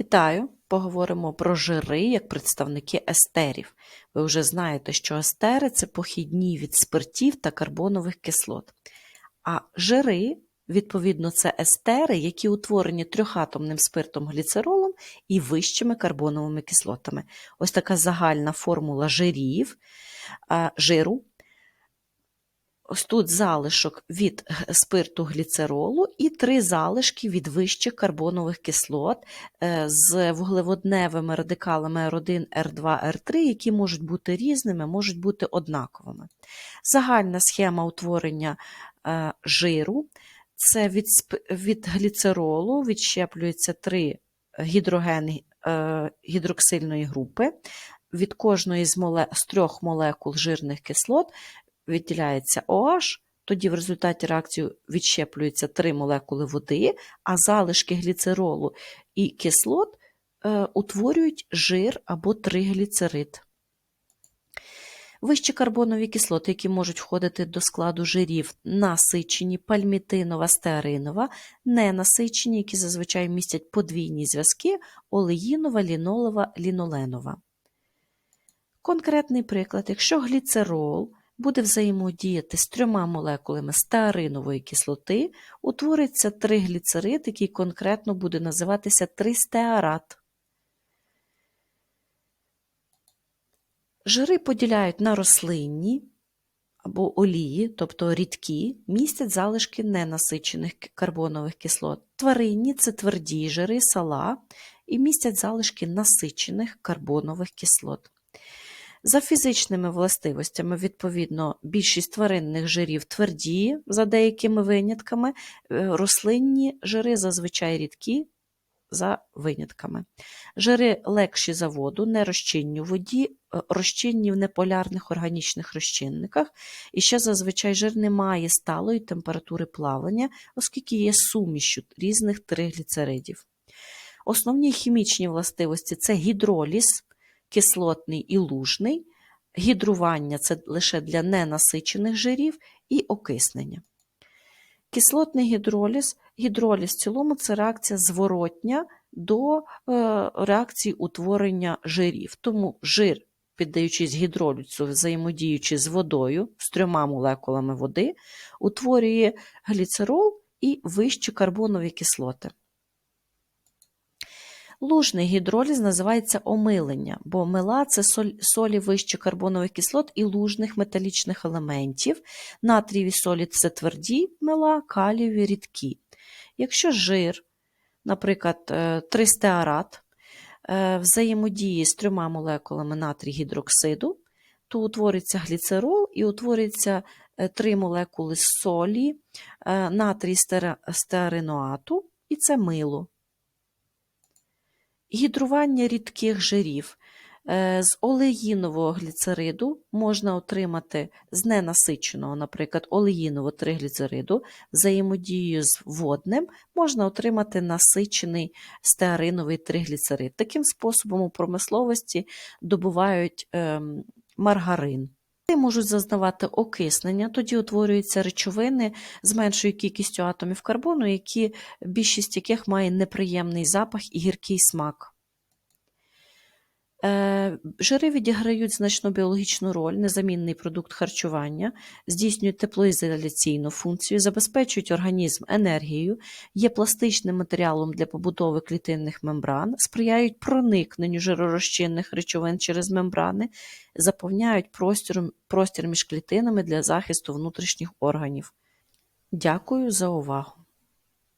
Вітаю! Поговоримо про жири як представники естерів. Ви вже знаєте, що естери це похідні від спиртів та карбонових кислот. А жири, відповідно, це естери, які утворені трьохатомним спиртом гліцеролом і вищими карбоновими кислотами. Ось така загальна формула жирів, жиру. Ось тут залишок від спирту гліцеролу і три залишки від вищих карбонових кислот е, з вуглеводневими радикалами R1, R2, R3, які можуть бути різними, можуть бути однаковими. Загальна схема утворення е, жиру це від, від гліцеролу відщеплюється три гідрогени е, гідроксильної групи. Від кожної з, моле, з трьох молекул жирних кислот відділяється OH, тоді в результаті реакції відщеплюються три молекули води, а залишки гліцеролу і кислот е, утворюють жир або тригліцерид. Вищі карбонові кислоти, які можуть входити до складу жирів, насичені, пальмітинова, стеаринова, ненасичені, які зазвичай містять подвійні зв'язки, олеїнова, лінолова, ліноленова. Конкретний приклад, якщо гліцерол буде взаємодіяти з трьома молекулами стеаринової кислоти, утвориться тригліцерид, який конкретно буде називатися тристеарат. Жири поділяють на рослинні або олії, тобто рідкі, містять залишки ненасичених карбонових кислот. Тваринні це тверді жири, сала і містять залишки насичених карбонових кислот. За фізичними властивостями, відповідно, більшість тваринних жирів тверді, за деякими винятками, е, рослинні жири зазвичай рідкі, за винятками. Жири легші за воду, не розчинні у воді, е, розчинні в неполярних органічних розчинниках. І ще зазвичай жир не має сталої температури плавлення, оскільки є сумішю різних тригліцеридів. Основні хімічні властивості це гідроліз, кислотний і лужний, гідрування це лише для ненасичених жирів і окиснення. Кислотний гідроліз. Гідроліз в цілому це реакція зворотня до е, реакції утворення жирів. Тому жир, піддаючись гідролізу, взаємодіючи з водою, з трьома молекулами води, утворює гліцерол і вищі карбонові кислоти. Лужний гідроліз називається омилення, бо мила це солі вищих карбонових кислот і лужних металічних елементів. Натрієві солі це тверді мила, калієві рідкі. Якщо жир, наприклад, е, тристеарат, е, взаємодіє з трьома молекулами натрій гідроксиду, то утвориться гліцерол і утворюється е, три молекули солі, натрій стеариноату, і це мило. Гідрування рідких жирів. Е, З олеїнового гліцериду можна отримати з ненасиченого, наприклад, олеїнового тригліцериду, взаємодією з водним можна отримати насичений стеариновий тригліцерид. Таким способом у промисловості добувають ем, маргарин. Можуть зазнавати окиснення, тоді утворюються речовини з меншою кількістю атомів карбону, які, більшість яких має неприємний запах і гіркий смак. Е, Жири відіграють значну біологічну роль, незамінний продукт харчування, здійснюють теплоізоляційну функцію, забезпечують організм енергією, є пластичним матеріалом для побудови клітинних мембран, сприяють проникненню жиророзчинних речовин через мембрани, заповняють простір, простір між клітинами для захисту внутрішніх органів. Дякую за увагу!